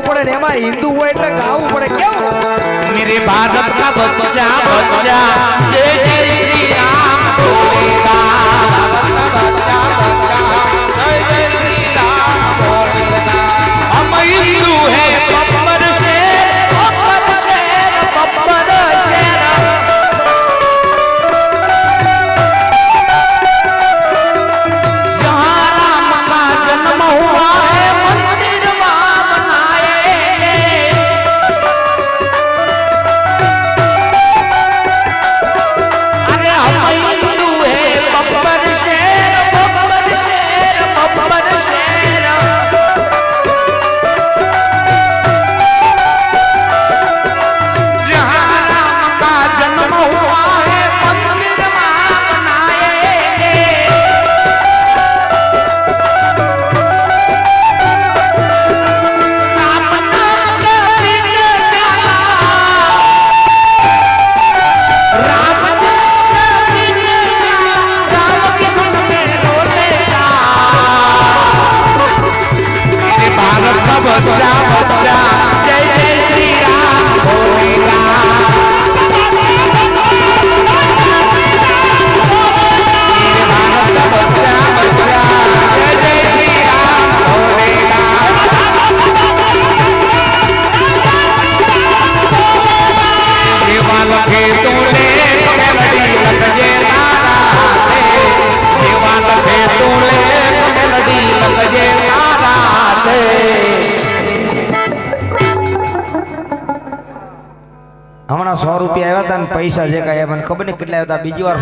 ગાવું પડે ને એમાં હિન્દુ હોય એટલે ગાવું પડે. કેવું? મેરે ભારત કા બચ્ચા બચ્ચા. જય જય શ્રી ভদ্রা ভদ্রা હમણાં સો રૂપિયા આવ્યા હતા ને પૈસા જે કાંઈ મને ખબર નહીં કેટલા આવ્યા હતા. બીજી વાર